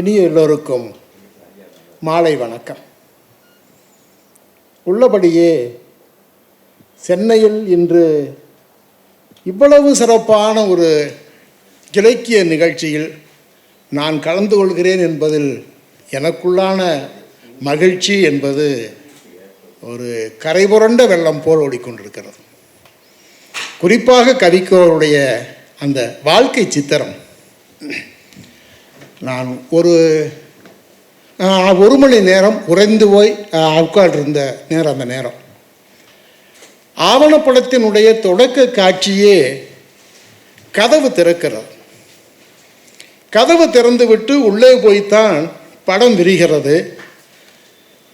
இனிய எல்லோருக்கும் மாலை வணக்கம். உள்ளபடியே சென்னையில் இன்று இவ்வளவு சிறப்பான ஒரு இலக்கிய நிகழ்ச்சியில் நான் கலந்து கொள்கிறேன் என்பதில் எனக்குள்ளான மகிழ்ச்சி என்பது ஒரு கரைபுரண்ட வெள்ளம் போல் ஓடிக்கொண்டிருக்கிறது. குறிப்பாக கவிக்கோருடைய அந்த வாழ்க்கை சித்திரம். நான் ஒரு ஒரு மணி நேரம் உறைந்து போய் உட்காண்டிருந்த நேரம் அந்த நேரம். ஆவணப்படத்தினுடைய தொடக்க காட்சியே கதவு திறக்கிறது. கதவு திறந்துவிட்டு உள்ளே போய்த்தான் படம் விரிகிறது.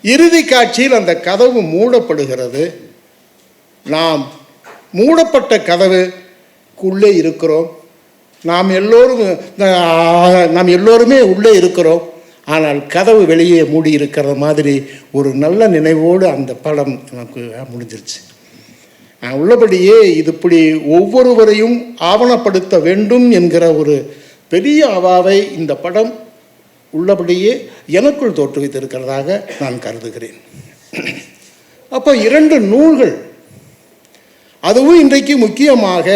இறுதி காட்சியில் அந்த கதவு மூடப்படுகிறது. நாம் மூடப்பட்ட கதவுக்குள்ளே இருக்கிறோம். நாம் எல்லோரும் நாம் எல்லோருமே உள்ளே இருக்கிறோம். ஆனால் கதவு வெளியே மூடி இருக்கிற மாதிரி ஒரு நல்ல நினைவோடு அந்த படம் நமக்கு முடிஞ்சிருச்சு. உள்ளபடியே இது இப்படி ஒவ்வொருவரையும் ஆவணப்படுத்த வேண்டும் என்கிற ஒரு பெரிய அவாவை இந்த படம் உள்ளபடியே எனக்குள் தோற்றுவித்திருக்கிறதாக நான் கருதுகிறேன். அப்போ இரண்டு நூல்கள். அதுவும் இன்றைக்கு முக்கியமாக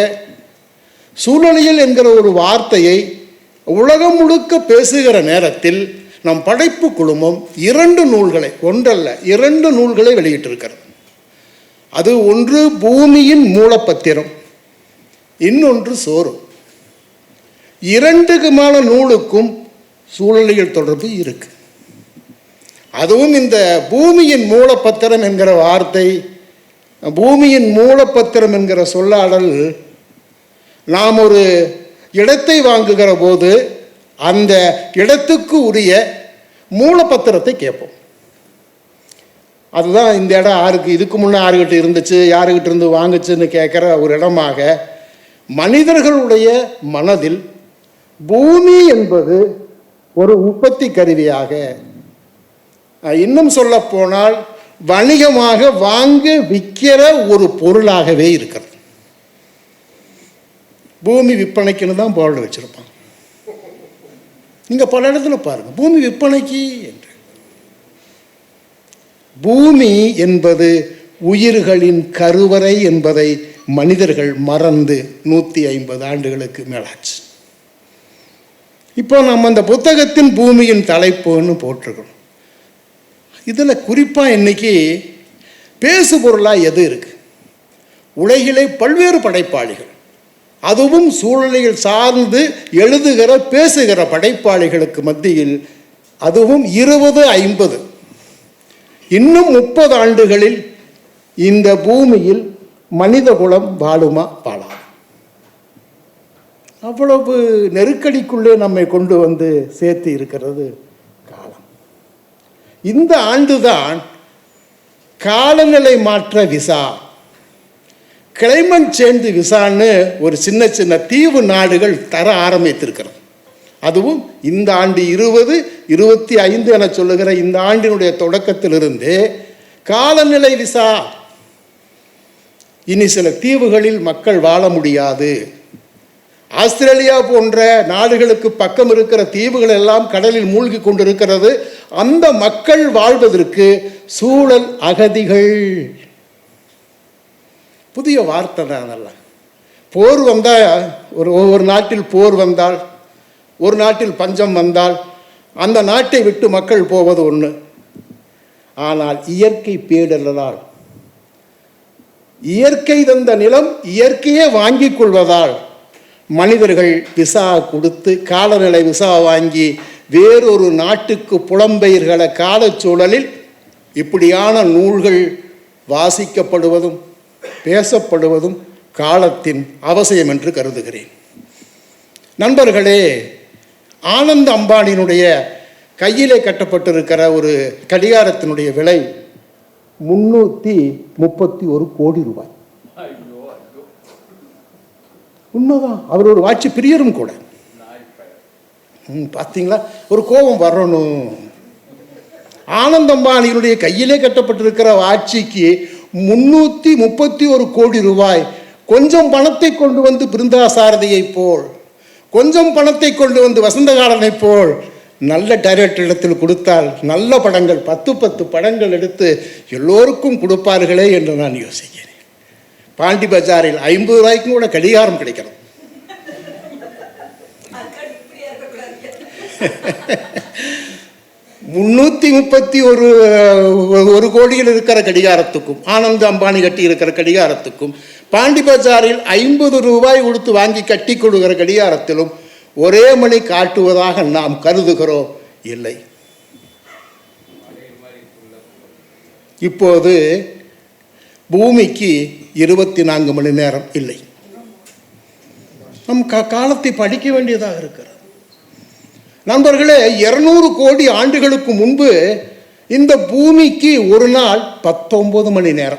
சூழலியல் என்கிற ஒரு வார்த்தையை உலகம் முழுக்க பேசுகிற நேரத்தில் நம் படைப்பு குழுமம் இரண்டு நூல்களை ஒன்றல்ல இரண்டு நூல்களை வெளியிட்டிருக்கிறது. அது ஒன்று பூமியின் மூலப்பத்திரம் இன்னொன்று சோறு. இரண்டுக்குமான நூலுக்கும் சூழலியல் தொடர்பு இருக்கு. அதுவும் இந்த பூமியின் மூலப்பத்திரம் என்கிற வார்த்தை பூமியின் மூலப்பத்திரம் என்கிற சொல்லாடல் நாம் ஒரு இடத்தை வாங்குகிற போது அந்த இடத்துக்கு உரிய மூலப்பத்திரத்தை கேட்போம். அதுதான் இந்த இடம் யாருக்கு இதுக்கு முன்னே யாருக்கிட்ட இருந்துச்சு யாருக்கிட்ட இருந்து வாங்குச்சுன்னு கேட்குற ஒரு இடமாக மனிதர்களுடைய மனதில் பூமி என்பது ஒரு உற்பத்தி கருவியாக இன்னும் சொல்லப்போனால் வணிகமாக வாங்க விற்கிற ஒரு பொருளாகவே இருக்கிறது. பூமி விற்பனைக்குன்னு தான் போர்டு வச்சுருப்பாங்க. நீங்கள் பல இடத்துல பாருங்கள் பூமி விற்பனைக்கு என்று. பூமி என்பது உயிர்களின் கருவறை என்பதை மனிதர்கள் மறந்து நூற்றி ஐம்பது ஆண்டுகளுக்கு மேலாச்சு. இப்போ நம்ம அந்த புத்தகத்தின் பூமியின் தலைப்புன்னு போட்டிருக்கணும். இதில் குறிப்பாக இன்னைக்கு பேசு பொருளாக எது இருக்குது உலகிலே பல்வேறு படைப்பாளிகள். அதுவும் சூழ்நிலையில் சார்ந்து எழுதுகிற பேசுகிற படைப்பாளிகளுக்கு மத்தியில் அதுவும் இருபது ஐம்பது. இன்னும் முப்பது ஆண்டுகளில் இந்த பூமியில் மனித குலம் வாழுமா? வாழாது. அவ்வளவு நெருக்கடிக்குள்ளே நம்மை கொண்டு வந்து சேர்த்து இருக்கிறது காலம். இந்த ஆண்டுதான் காலநிலை மாற்ற விசா கிளைமன் சேர்ந்து விசான்னு ஒரு சின்ன சின்ன தீவு நாடுகள் தர ஆரம்பித்திருக்கிறோம். அதுவும் இந்த ஆண்டு இருபது இருபத்தி ஐந்து என சொல்லுகிற இந்த ஆண்டினுடைய தொடக்கத்திலிருந்து காலநிலை விசா. இனி சில தீவுகளில் மக்கள் வாழ முடியாது. ஆஸ்திரேலியா போன்ற நாடுகளுக்கு பக்கம் இருக்கிற தீவுகள் எல்லாம் கடலில் மூழ்கி கொண்டிருக்கிறது. அந்த மக்கள் வாழ்வதற்கு சூழல் அகதிகள். புதிய வார்த்தை தான் அதெல்லாம். போர் வந்தால் ஒரு ஒவ்வொரு நாட்டில் போர் வந்தால் ஒரு நாட்டில் பஞ்சம் வந்தால் அந்த நாட்டை விட்டு மக்கள் போவது ஒன்று ஆனால் இயற்கை பேடலால் இயற்கை தந்த நிலம் இயற்கையே வாங்கிக் கொள்வதால் மனிதர்கள் விசா கொடுத்து காலநிலை விசா வாங்கி வேறொரு நாட்டுக்கு புலம்பெயர்களை காலச்சூழலில் இப்படியான நூல்கள் வாசிக்கப்படுவதும் பேசப்படுவதும் காலத்தின் அவசியம் என்று கருதுகிறேன். நண்பர்களே ஆனந்த் அம்பானியினுடைய கையிலே கட்டப்பட்டிருக்கிற ஒரு கடிகாரத்தினுடைய விலை முன்னூற்றி முப்பத்தி ஒரு கோடி ரூபாய். உண்மைதான் அவர் ஒரு வாட்சி பிரியரும் கூட. பார்த்தீங்களா ஒரு கோபம் வரணும். ஆனந்த் அம்பானியினுடைய கையிலே கட்டப்பட்டிருக்கிற ஆட்சிக்கு முன்னூற்றி முப்பத்தி ஒரு கோடி ரூபாய். கொஞ்சம் பணத்தை கொண்டு வந்து பிருந்தா சாரதியை போல். கொஞ்சம் பணத்தை கொண்டு வந்து வசந்தகாலனைப் போல். நல்ல டைரக்டர் இடத்தில் கொடுத்தால் நல்ல படங்கள் பத்து பத்து படங்கள் எடுத்து எல்லோருக்கும் கொடுப்பார்களே என்று நான் யோசிக்கிறேன். பாண்டி பஜாரில் ஐம்பது ரூபாய்க்கும் கூட கடிகாரம் கிடைக்கிறது முன்னூற்றி முப்பத்தி ஒரு ஒரு கோடியில் இருக்கிற கடிகாரத்துக்கும் ஆனந்த் அம்பானி கட்டி இருக்கிற கடிகாரத்துக்கும் பாண்டி பஜாரில் ஐம்பது ரூபாய் கொடுத்து வாங்கி கட்டி கொடுக்கிற கடிகாரத்திலும் ஒரே மணி காட்டுவதாக நாம் கருதுகிறோம். இல்லை. இப்போது பூமிக்கு இருபத்தி நான்கு மணி நேரம் இல்லை. நம் காலத்தை படிக்க வேண்டியதாக இருக்கிறது. நண்பர்களே இருநூறு கோடி ஆண்டுகளுக்கு முன்பு இந்த பூமிக்கு ஒரு நாள் பத்தொன்பது மணி நேரம்.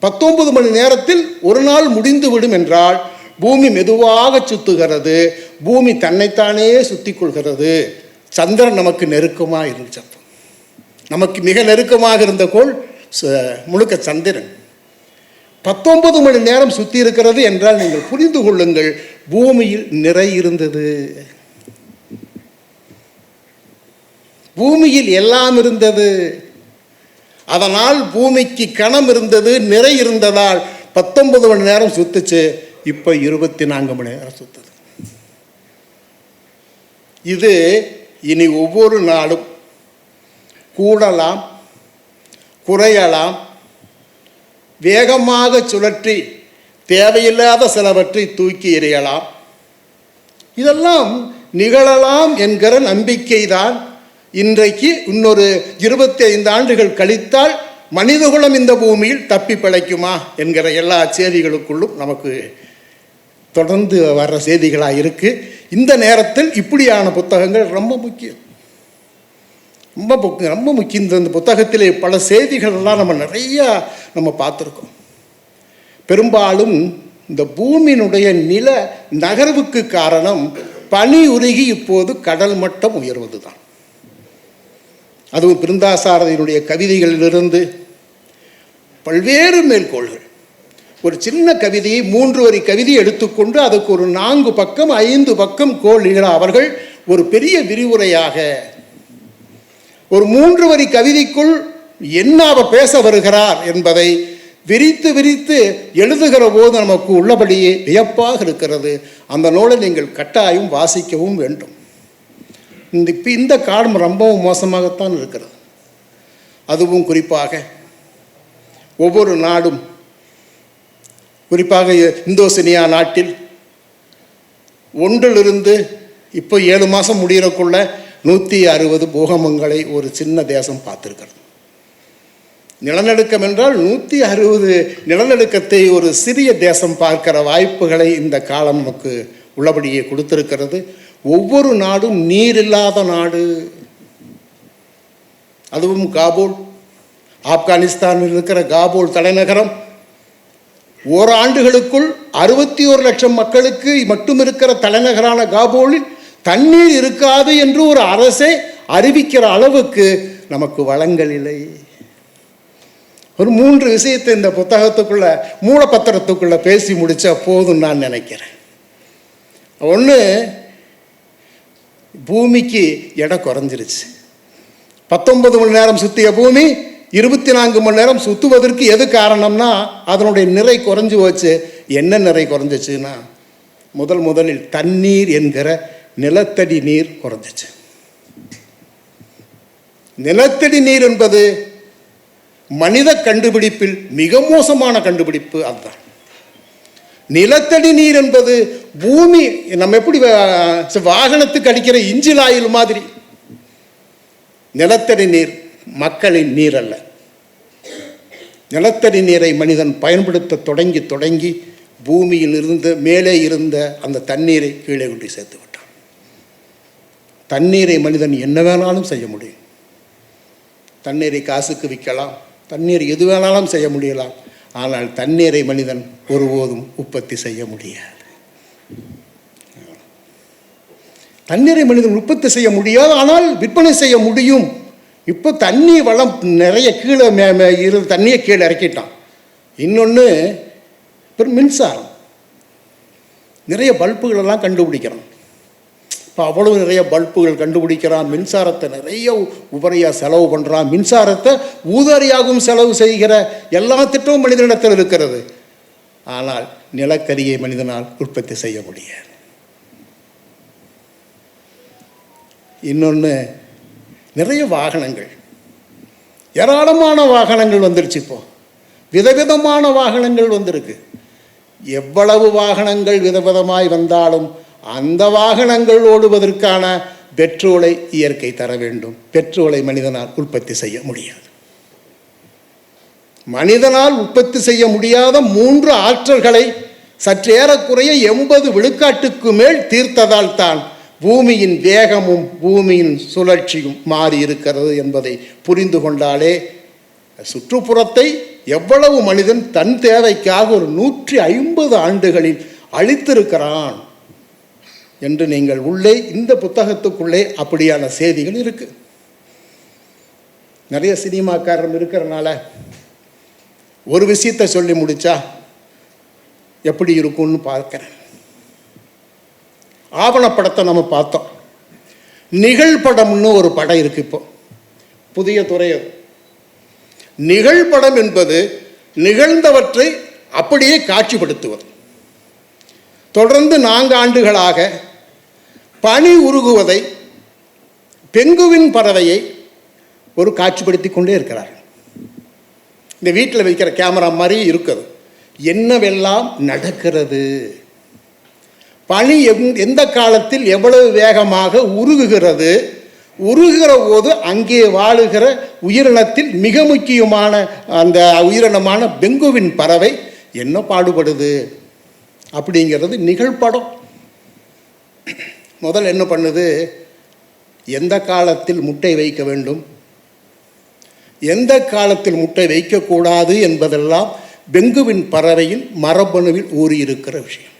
பத்தொன்பது மணி நேரத்தில் ஒரு நாள் முடிந்துவிடும் என்றால் பூமி மெதுவாக சுத்துகிறது பூமி தன்னைத்தானே சுத்திக் கொள்கிறது. சந்திரன் நமக்கு நெருக்கமாக இருந்துச்சு நமக்கு மிக நெருக்கமாக இருந்த கோள் ச- முழுக்க சந்திரன். பத்தொன்பது மணி நேரம் சுற்றி இருக்கிறது என்றால் நீங்கள் புரிந்து கொள்ளுங்கள் பூமியில் நிறை இருந்தது. பூமியில் எல்லாம் இருந்தது. அதனால் பூமிக்கு கணம் இருந்தது நிறை இருந்ததால் பத்தொன்பது மணி நேரம் சுத்துச்சு. இப்போ இருபத்தி நான்கு மணி நேரம் சுத்துது. இது இனி ஒவ்வொரு நாளும் கூடலாம் குறையலாம் வேகமாக சுழற்றி தேவையில்லாத சிலவற்றை தூக்கி எறியலாம். இதெல்லாம் நிகழலாம் என்கிற நம்பிக்கைதான் இன்றைக்கு இன்னொரு இருபத்தி ஐந்து ஆண்டுகள் கழித்தால் மனிதகுலம் இந்த பூமியில் தப்பி பிழைக்குமா என்கிற எல்லா செய்திகளுக்குள்ளும் நமக்கு தொடர்ந்து வர்ற செய்திகளாக இருக்குது இந்த நேரத்தில் இப்படியான புத்தகங்கள் ரொம்ப முக்கியம். ரொம்ப முக்கியம் ரொம்ப முக்கியம். இந்த புத்தகத்திலே பல செய்திகளெல்லாம் நம்ம நிறையா நம்ம பார்த்துருக்கோம். பெரும்பாலும் இந்த பூமியினுடைய நில நகர்வுக்கு காரணம் பனி உருகி இப்போது கடல் மட்டம் உயர்வது தான் அதுவும் பிருந்தாசாரதியினுடைய கவிதைகளிலிருந்து பல்வேறு மேற்கோள்கள் ஒரு சின்ன கவிதையை மூன்று வரி கவிதை எடுத்துக்கொண்டு அதுக்கு ஒரு நான்கு பக்கம் ஐந்து பக்கம் கோள் நிகழ அவர்கள் ஒரு பெரிய விரிவுரையாக ஒரு மூன்று வரி கவிதைக்குள் என்ன அவர் பேச வருகிறார் என்பதை விரித்து விரித்து எழுதுகிற போது நமக்கு உள்ளபடியே வியப்பாக இருக்கிறது. அந்த நூலை நீங்கள் கட்டாயம் வாசிக்கவும் வேண்டும். இந்த இப்போ இந்த காலம் ரொம்பவும் மோசமாகத்தான் இருக்கிறது. அதுவும் குறிப்பாக ஒவ்வொரு நாடும் குறிப்பாக இந்தோசினியா நாட்டில் ஒன்றிலிருந்து இப்போ ஏழு மாதம் முடிகிறக்குள்ள நூற்றி அறுபது பூகமங்களை ஒரு சின்ன தேசம் பார்த்துருக்கிறது. நிலநடுக்கம் என்றால் நூற்றி அறுபது நிலநடுக்கத்தை ஒரு சிறிய தேசம் பார்க்கிற வாய்ப்புகளை இந்த காலம் நமக்கு உள்ளபடியே கொடுத்திருக்கிறது. ஒவ்வொரு நாடும் நீர் இல்லாத நாடு. அதுவும் காபூல். ஆப்கானிஸ்தானில் இருக்கிற காபூல் தலைநகரம். ஓராண்டுகளுக்குள் அறுபத்தி ஒரு லட்சம் மக்களுக்கு மட்டும் இருக்கிற தலைநகரான காபூலில் தண்ணீர் இருக்காது என்று ஒரு அரசே அறிவிக்கிற அளவுக்கு நமக்கு வளங்கள் இல்லை. ஒரு மூன்று விஷயத்தை இந்த புத்தகத்துக்குள்ள மூலப்பத்திரத்துக்குள்ள பேசி முடித்தா போதும் நான் நினைக்கிறேன். ஒன்று பூமிக்கு எடை குறைஞ்சிருச்சு. பத்தொன்பது மணி நேரம் சுற்றிய பூமி இருபத்தி நான்கு மணி நேரம் சுற்றுவதற்கு எது காரணம்னா அதனுடைய நிறை குறைஞ்சு போச்சு. என்ன நிறை குறைஞ்சிச்சுன்னா முதல் முதலில் தண்ணீர் என்கிற நிலத்தடி நீர் குறைஞ்சிச்சு. நிலத்தடி நீர் என்பது மனித கண்டுபிடிப்பில் மிக மோசமான கண்டுபிடிப்பு அதுதான். நிலத்தடி நீர் என்பது பூமி நம்ம எப்படி வாகனத்துக்கு அடிக்கிற இஞ்சில் ஆயில் மாதிரி. நிலத்தடி நீர் மக்களின் நீர் அல்ல. நிலத்தடி நீரை மனிதன் பயன்படுத்த தொடங்கி தொடங்கி பூமியில் இருந்து மேலே இருந்த அந்த தண்ணீரை கீழே கொண்டு சேர்த்து விட்டான். தண்ணீரை மனிதன் என்ன வேணாலும் செய்ய முடியும். தண்ணீரை காசுக்கு விற்கலாம். தண்ணீர் எது வேணாலும் செய்ய முடியலாம். ஆனால் தண்ணீரை மனிதன் ஒருபோதும் உற்பத்தி செய்ய முடியாது. தண்ணீரை மனிதன் உற்பத்தி செய்ய முடியாது ஆனால் விற்பனை செய்ய முடியும். இப்போ தண்ணி வளம் நிறைய கீழே மே மே இரு தண்ணியை கீழே இறக்கிட்டான். இன்னொன்று இப்போ மின்சாரம். நிறைய பல்புகளெல்லாம் கண்டுபிடிக்கிறோம். இப்போ அவ்வளவு நிறைய பல்புகள் கண்டுபிடிக்கிறான். மின்சாரத்தை நிறைய உபரியாக செலவு பண்ணுறான் மின்சாரத்தை ஊதாரியாகவும் செலவு செய்கிற எல்லா திட்டமும் மனிதனிடத்தில் இருக்கிறது. ஆனால் நிலக்கரியை மனிதனால் உற்பத்தி செய்ய முடியாது. இன்னொன்று நிறைய வாகனங்கள். ஏராளமான வாகனங்கள் வந்துருச்சு இப்போ. விதவிதமான வாகனங்கள் வந்திருக்கு. எவ்வளவு வாகனங்கள் விதவிதமாய் வந்தாலும் அந்த வாகனங்கள் ஓடுவதற்கான பெட்ரோலை இயற்கை தர வேண்டும். பெட்ரோலை மனிதனால் உற்பத்தி செய்ய முடியாது. மனிதனால் உற்பத்தி செய்ய முடியாத மூன்று ஆற்றல்களை சற்றேறக்குறைய எண்பது விழுக்காட்டுக்கு மேல் தீர்த்ததால் தான் பூமியின் வேகமும் பூமியின் சுழற்சியும் மாறி இருக்கிறது என்பதை புரிந்து கொண்டாலே சுற்றுப்புறத்தை எவ்வளவு மனிதன் தன் தேவைக்காக ஒரு நூற்றி ஐம்பது ஆண்டுகளில் அழித்திருக்கிறான். என்று நீங்கள் உள்ளே இந்த புத்தகத்துக்குள்ளே அப்படியான செய்திகள் இருக்கு. நிறைய சினிமாக்காரர் இருக்கிறனால ஒரு விஷயத்தை சொல்லி முடிச்சா எப்படி இருக்கும்னு பார்க்கிறேன். ஆவணப்படத்தை நம்ம பார்த்தோம். நிகழ்படம்னு ஒரு படம் இருக்கு இப்போ. புதிய துறை அது நிகழ்படம் என்பது நிகழ்ந்தவற்றை அப்படியே காட்சிப்படுத்துவது. தொடர்ந்து நான்கு ஆண்டுகளாக பனி உருகுவதை பெங்குவின் பறவையை ஒரு காட்சிப்படுத்தி கொண்டே இருக்கிறார் இந்த வீட்டில் வைக்கிற கேமரா மாதிரி இருக்குது. என்னவெல்லாம் நடக்கிறது? பனி எந்- எந்த காலத்தில் எவ்வளவு வேகமாக உருகுகிறது? உருகுகிற போது அங்கே வாழுகிற உயிரினத்தில் மிக முக்கியமான அந்த உயிரினமான பெங்குவின் பறவை என்ன பாடுபடுது? அப்படிங்கிறது நிகழ்படம். முதல் என்ன பண்ணுது? எந்த காலத்தில் முட்டை வைக்க வேண்டும்? எந்த காலத்தில் முட்டை வைக்கக்கூடாது என்பதெல்லாம் பெங்குவின் பறவையில் மரபணுவில் ஊறியிருக்கிற விஷயம்.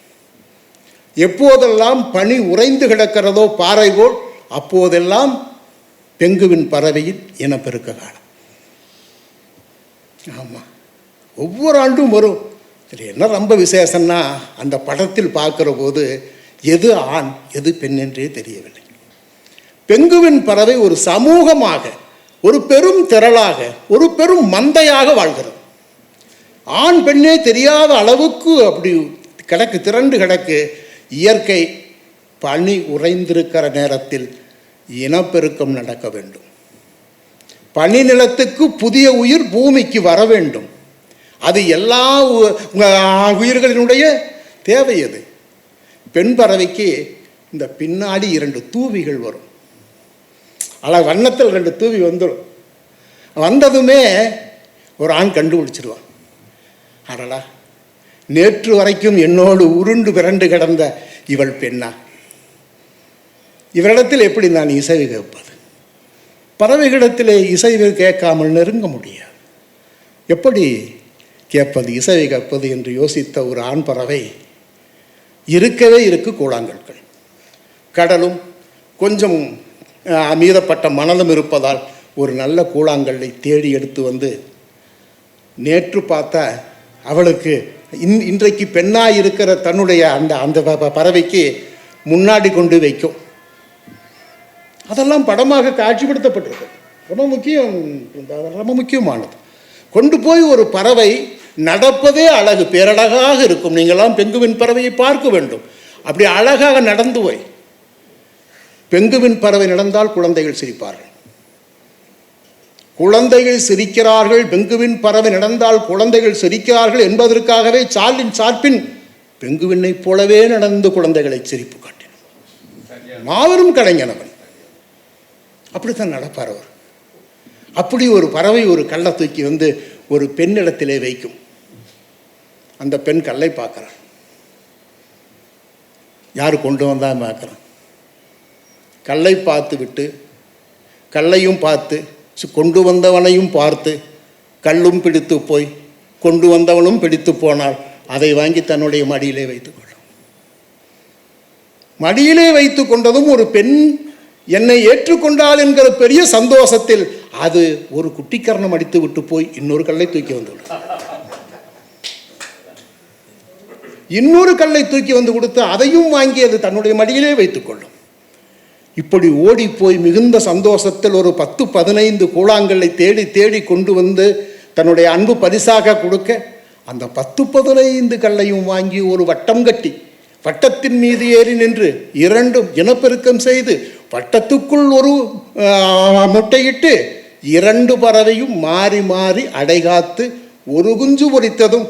எப்போதெல்லாம் பனி உறைந்து கிடக்கிறதோ பாறை போல் அப்போதெல்லாம் பெங்குவின் பறவையில் இனப்பெருக்க காலம். ஆமாம் ஒவ்வொரு ஆண்டும் வரும். இதில் என்ன ரொம்ப விசேஷம்னா அந்த படத்தில் பார்க்குற போது எது ஆண் எது பெண் என்றே தெரியவில்லை. பெங்குவின் பறவை ஒரு சமூகமாக ஒரு பெரும் திரளாக ஒரு பெரும் மந்தையாக வாழ்கிறது. ஆண் பெண்ணே தெரியாத அளவுக்கு அப்படி கிடக்கு திரண்டு கிடக்கு இயற்கை பனி உறைந்திருக்கிற நேரத்தில் இனப்பெருக்கம் நடக்க வேண்டும். பனி நிலத்துக்கு புதிய உயிர் பூமிக்கு வர வேண்டும். அது எல்லா உ- உயிர்களினுடைய தேவை அது பெண் பறவைக்கு இந்த பின்னாடி இரண்டு தூவிகள் வரும். அழ வண்ணத்தில் ரெண்டு தூவி வந்துடும் வந்ததுமே ஒரு ஆண் கண்டுபிடிச்சிருவான் அடடா நேற்று வரைக்கும் என்னோடு உருண்டு பிறண்டு கிடந்த இவள் பெண்ணா? இவரிடத்தில் எப்படி நான் இசை கேட்பது? பறவைகளிடத்திலே இசை கேட்காமல் நெருங்க முடியாது. எப்படி கேட்பது இசைவை கேட்பது என்று யோசித்த ஒரு ஆண் பறவை இருக்கவே இருக்கு கூழாங்கற்கள். கடலும் கொஞ்சம் அஹ், மீதப்பட்ட மணலும் இருப்பதால் ஒரு நல்ல கூழாங்கல்லை தேடி எடுத்து வந்து நேற்று பார்த்த அவளுக்கு இன் இன்றைக்கு பெண்ணாக இருக்கிற தன்னுடைய அந்த அந்த ப- பறவைக்கு முன்னாடி கொண்டு வைக்கும். அதெல்லாம் படமாக காட்சிப்படுத்தப்பட்டிருக்கு. ரொம்ப முக்கியம் ரொம்ப முக்கியமானது. கொண்டு போய் ஒரு பறவை நடப்பதே அழகு பேரழகாக இருக்கும். நீங்களாம் பெங்குவின் பறவையை பார்க்க வேண்டும். அப்படி அழகாக நடந்து போய் பெங்குவின் பறவை நடந்தால் குழந்தைகள் சிரிப்பார்கள். குழந்தைகள் சிரிக்கிறார்கள் பெங்குவின் பறவை நடந்தால் குழந்தைகள் சிரிக்கிறார்கள் என்பதற்காகவே சார்லின் சார்பின் பெங்குவினைப் போலவே நடந்து குழந்தைகளை சிரிப்பு காட்டினார் மாபெரும் கலைஞனவன் அப்படித்தான் நடப்பார் அவர். அப்படி ஒரு பறவை ஒரு கல்லை தூக்கி வந்து ஒரு பெண்ணிடத்திலே வைக்கும். அந்த பெண் கல்லை பார்க்குறான் யார் கொண்டு வந்தா பார்க்குறான் கல்லை பார்த்து விட்டு கல்லையும் பார்த்து கொண்டு வந்தவனையும் பார்த்து கல்லும் பிடித்து போய் கொண்டு வந்தவனும் பிடித்து போனால் அதை வாங்கி தன்னுடைய மடியிலே வைத்துக்கொள்ளும் மடியிலே வைத்து கொண்டதும் ஒரு பெண் என்னை ஏற்றுக்கொண்டாள் என்கிற பெரிய சந்தோஷத்தில் அது ஒரு குட்டிக்கரணம் அடித்து விட்டு போய் இன்னொரு கல்லை தூக்கி வந்துவிடும் இன்னொரு கல்லை தூக்கி வந்து கொடுத்து அதையும் வாங்கி அது தன்னுடைய மடியிலே வைத்துக்கொள்ளும் இப்படி ஓடி போய் மிகுந்த சந்தோஷத்தில் ஒரு பத்து பதினைந்து கூழாங்கல்லை தேடி தேடி கொண்டு வந்து தன்னுடைய அன்பு பரிசாக கொடுக்க அந்த பத்து பதினைந்து கல்லையும் வாங்கி ஒரு வட்டம் கட்டி வட்டத்தின் மீது ஏறி நின்று இரண்டும் இனப்பெருக்கம் செய்து வட்டத்துக்குள் ஒரு முட்டையிட்டு இரண்டு பறவையும் மாறி மாறி அடைகாத்து ஒரு குஞ்சு பொறித்ததும்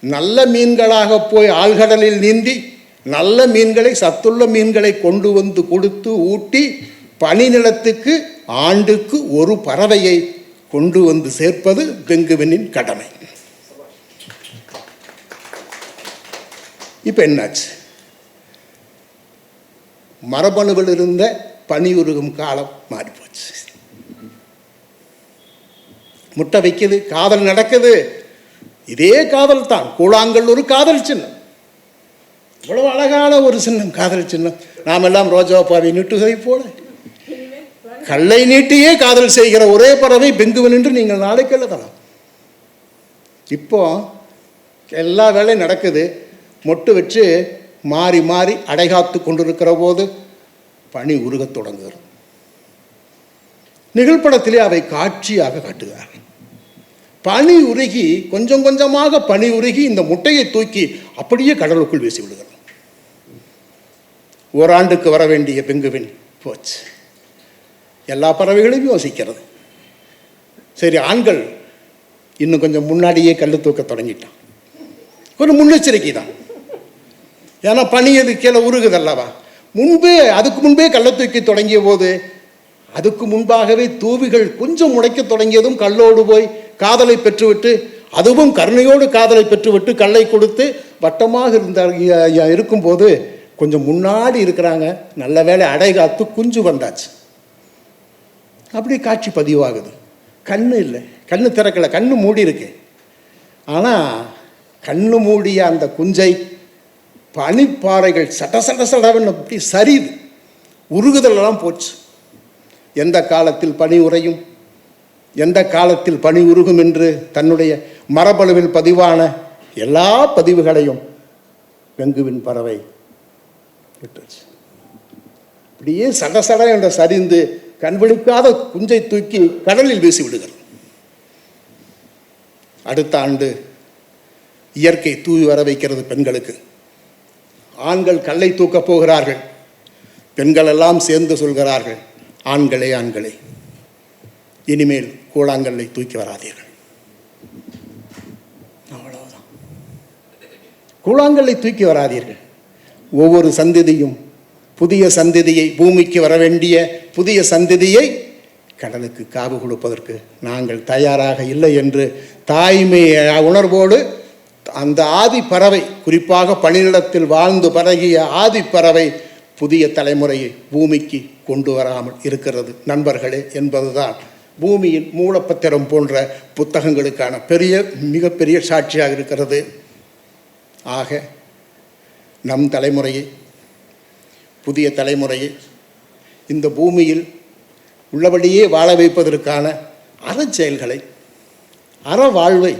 நல்ல மீன்களாக போய் ஆழ்கடலில் நீந்தி நல்ல மீன்களை சத்துள்ள மீன்களை கொண்டு வந்து கொடுத்து ஊட்டி பனி நிலத்துக்கு ஆண்டுக்கு ஒரு பறவையை கொண்டு வந்து சேர்ப்பது பெங்குவனின் கடமை. இப்போ என்னாச்சு? மரபணுவில் இருந்த பனியுருகும் காலம் மாறிப்போச்சு. முட்டை வைக்குது காதல் நடக்குது. இதே காதல் தான். கூழாங்கல் ஒரு காதல் சின்னம். இவ்வளவு அழகான ஒரு சின்னம் காதல் சின்னம். நாம் எல்லாம் ரோஜா பாவை நீட்டுவதை போல. கல்லை நீட்டியே காதல் செய்கிற ஒரே பறவை பெங்குவன் என்று நீங்கள் நாளைக்கு எழுதலாம். இப்போ எல்லா வேலையும் நடக்குது. மொட்டு வச்சு மாறி மாறி அடைகாத்து கொண்டிருக்கிற போது பனி உருகத் தொடங்குகிறது. நிகழ்படத்திலே அவை காட்சியாக காட்டுகிறார்கள். பனி உருகி கொஞ்சம் கொஞ்சமாக பனி உருகி இந்த முட்டையை தூக்கி அப்படியே கடலுக்குள் வீசி விடுகிறது ஓராண்டுக்கு வர வேண்டிய பெங்குவின் போச்சு. எல்லா பறவைகளையும் யோசிக்கிறது. சரி ஆண்கள் இன்னும் கொஞ்சம் முன்னாடியே கல் தூக்க தொடங்கிட்டான். ஒரு முன்னெச்சரிக்கை தான். ஏன்னா பனி அது கீழே உருகுதல்லவா? முன்பே அதுக்கு முன்பே கல்லை தூக்கி தொடங்கிய போது அதுக்கு முன்பாகவே தூவிகள் கொஞ்சம் முளைக்க தொடங்கியதும் கல்லோடு போய் காதலை பெற்றுவிட்டு அதுவும் கருணையோடு காதலை பெற்றுவிட்டு கல்லை கொடுத்து வட்டமாக இருந்த இருக்கும்போது கொஞ்சம் முன்னாடி இருக்கிறாங்க. நல்ல வேளை அடைகாத்து குஞ்சு வந்தாச்சு. அப்படி காட்சி பதிவாகுது. கண்ணு இல்லை. கண்ணு திறக்கலை. கண்ணு மூடி இருக்கு. ஆனால் கண்ணு மூடிய அந்த குஞ்சை பனிப்பாறைகள் சட சட சடவன் அப்படி சரியுது. உருகுதலெல்லாம் போச்சு. எந்த காலத்தில் பனி உறையும்? எந்த காலத்தில் பனி உருகும் என்று தன்னுடைய மரபணுவில் பதிவான எல்லா பதிவுகளையும் வெங்குவின் பறவை விட்டுச்சு இப்படியே சடசட சட என்ற சரிந்து கண்விழிக்காத குஞ்சை தூக்கி கடலில் வீசி விடுகிறது. அடுத்த ஆண்டு இயற்கை தூவி வர வைக்கிறது பெண்களுக்கு. ஆண்கள் கல்லை தூக்கப் போகிறார்கள். பெண்கள் எல்லாம் சேர்ந்து சொல்கிறார்கள் ஆண்களே ஆண்களே இனிமேல் கூழாங்கல்லை தூக்கி வராதீர்கள். அவ்வளவுதான். கூழாங்கல்லை தூக்கி வராதீர்கள். ஒவ்வொரு சந்ததியும் புதிய சந்ததியை பூமிக்கு வர வேண்டிய புதிய சந்ததியை கடலுக்கு காவு கொடுப்பதற்கு நாங்கள் தயாராக இல்லை என்று தாய்மை உணர்வோடு அந்த ஆதி பறவை குறிப்பாக பணியிடத்தில் வாழ்ந்து பழகிய ஆதி பறவை புதிய தலைமுறையை பூமிக்கு கொண்டு வராமல் இருக்கிறது. நண்பர்களே என்பதுதான் பூமியின் மூலப்பத்திரம் போன்ற புத்தகங்களுக்கான பெரிய மிகப்பெரிய சாட்சியாக இருக்கிறது. ஆக நம் தலைமுறையை புதிய தலைமுறையை இந்த பூமியில் உள்ளபடியே வாழ வைப்பதற்கான அறச்செயல்களை அற வாழ்வை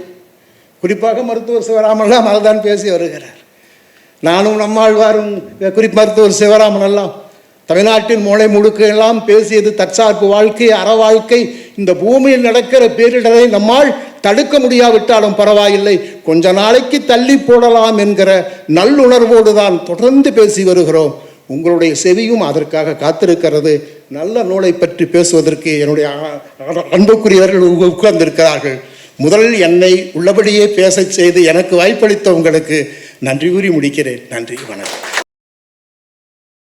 குறிப்பாக மருத்துவர் சிவராமெல்லாம் அதுதான் பேசி வருகிறார். நானும் நம்மாழ்வாரும் குறி மருத்துவர் சிவராமன் எல்லாம் தமிழ்நாட்டின் மூளை முழுக்க எல்லாம் பேசியது தற்சார்பு வாழ்க்கை அற வாழ்க்கை இந்த பூமியில் நடக்கிற பேரிடரை நம்மால் தடுக்க முடியாவிட்டாலும் பரவாயில்லை. கொஞ்ச நாளைக்கு தள்ளி போடலாம் என்கிற நல்லுணர்வோடு தான் தொடர்ந்து பேசி வருகிறோம். உங்களுடைய செவியும் அதற்காக காத்திருக்கிறது. நல்ல நூலை பற்றி பேசுவதற்கு என்னுடைய அன்புக்குரியவர்கள் உட்கார்ந்திருக்கிறார்கள். முதலில் என்னை உள்ளபடியே பேசச் செய்து எனக்கு வாய்ப்பளித்த உங்களுக்கு நன்றி கூறி முடிக்கிறேன். நன்றி வணக்கம்.